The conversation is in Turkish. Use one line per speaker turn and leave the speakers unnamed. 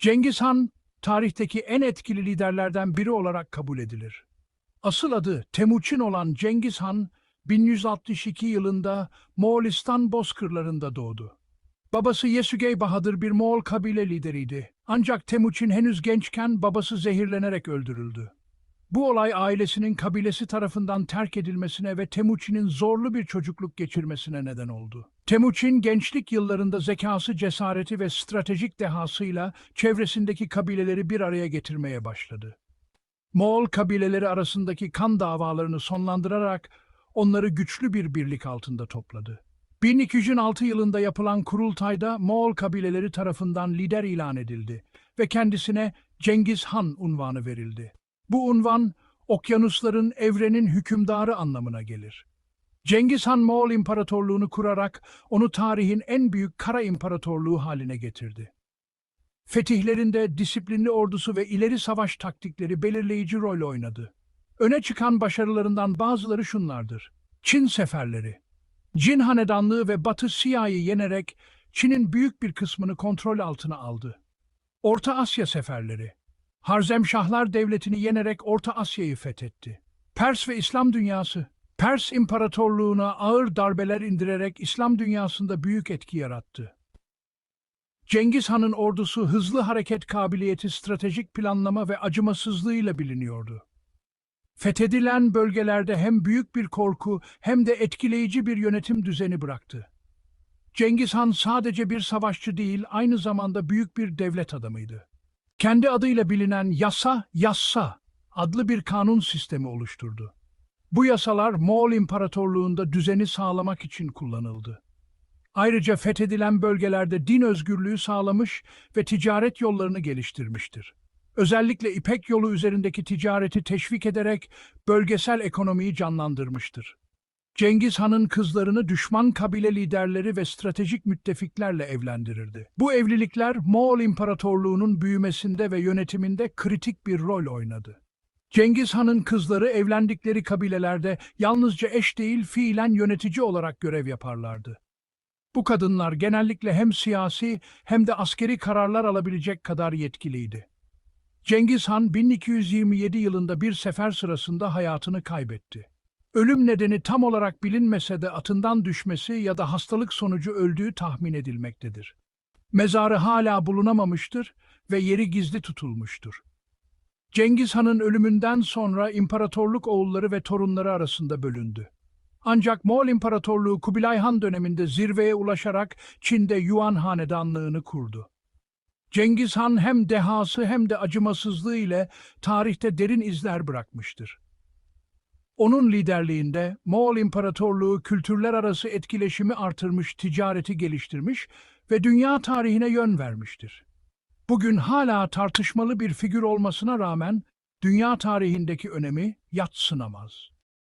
Cengiz Han, tarihteki en etkili liderlerden biri olarak kabul edilir. Asıl adı Temuçin olan Cengiz Han, 1162 yılında Moğolistan bozkırlarında doğdu. Babası Yesügey Bahadır bir Moğol kabile lideriydi. Ancak Temuçin henüz gençken babası zehirlenerek öldürüldü. Bu olay ailesinin kabilesi tarafından terk edilmesine ve Temuçin'in zorlu bir çocukluk geçirmesine neden oldu. Temuçin gençlik yıllarında zekası, cesareti ve stratejik dehasıyla çevresindeki kabileleri bir araya getirmeye başladı. Moğol kabileleri arasındaki kan davalarını sonlandırarak onları güçlü bir birlik altında topladı. 1206 yılında yapılan kurultayda Moğol kabileleri tarafından lider ilan edildi ve kendisine Cengiz Han unvanı verildi. Bu unvan, okyanusların evrenin hükümdarı anlamına gelir. Cengiz Han Moğol İmparatorluğunu kurarak onu tarihin en büyük kara imparatorluğu haline getirdi. Fetihlerinde disiplinli ordusu ve ileri savaş taktikleri belirleyici rol oynadı. Öne çıkan başarılarından bazıları şunlardır. Çin seferleri. Cin hanedanlığı ve Batı Siyah'ı yenerek Çin'in büyük bir kısmını kontrol altına aldı. Orta Asya seferleri. Harzemşahlar devletini yenerek Orta Asya'yı fethetti. Pers ve İslam dünyası. Pers İmparatorluğu'na ağır darbeler indirerek İslam dünyasında büyük etki yarattı. Cengiz Han'ın ordusu hızlı hareket kabiliyeti, stratejik planlama ve acımasızlığıyla biliniyordu. Fethedilen bölgelerde hem büyük bir korku hem de etkileyici bir yönetim düzeni bıraktı. Cengiz Han sadece bir savaşçı değil, aynı zamanda büyük bir devlet adamıydı. Kendi adıyla bilinen Yasa Yassa adlı bir kanun sistemi oluşturdu. Bu yasalar Moğol İmparatorluğu'nda düzeni sağlamak için kullanıldı. Ayrıca fethedilen bölgelerde din özgürlüğü sağlamış ve ticaret yollarını geliştirmiştir. Özellikle İpek yolu üzerindeki ticareti teşvik ederek bölgesel ekonomiyi canlandırmıştır. Cengiz Han'ın kızlarını düşman kabile liderleri ve stratejik müttefiklerle evlendirirdi. Bu evlilikler Moğol İmparatorluğu'nun büyümesinde ve yönetiminde kritik bir rol oynadı. Cengiz Han'ın kızları evlendikleri kabilelerde yalnızca eş değil fiilen yönetici olarak görev yaparlardı. Bu kadınlar genellikle hem siyasi hem de askeri kararlar alabilecek kadar yetkiliydi. Cengiz Han 1227 yılında bir sefer sırasında hayatını kaybetti. Ölüm nedeni tam olarak bilinmese de atından düşmesi ya da hastalık sonucu öldüğü tahmin edilmektedir. Mezarı hala bulunamamıştır ve yeri gizli tutulmuştur. Cengiz Han'ın ölümünden sonra imparatorluk oğulları ve torunları arasında bölündü. Ancak Moğol İmparatorluğu Kubilay Han döneminde zirveye ulaşarak Çin'de Yuan hanedanlığını kurdu. Cengiz Han hem dehası hem de acımasızlığı ile tarihte derin izler bırakmıştır. Onun liderliğinde Moğol İmparatorluğu kültürler arası etkileşimi artırmış, ticareti geliştirmiş ve dünya tarihine yön vermiştir. Bugün hala tartışmalı bir figür olmasına rağmen dünya tarihindeki önemi yatsınamaz.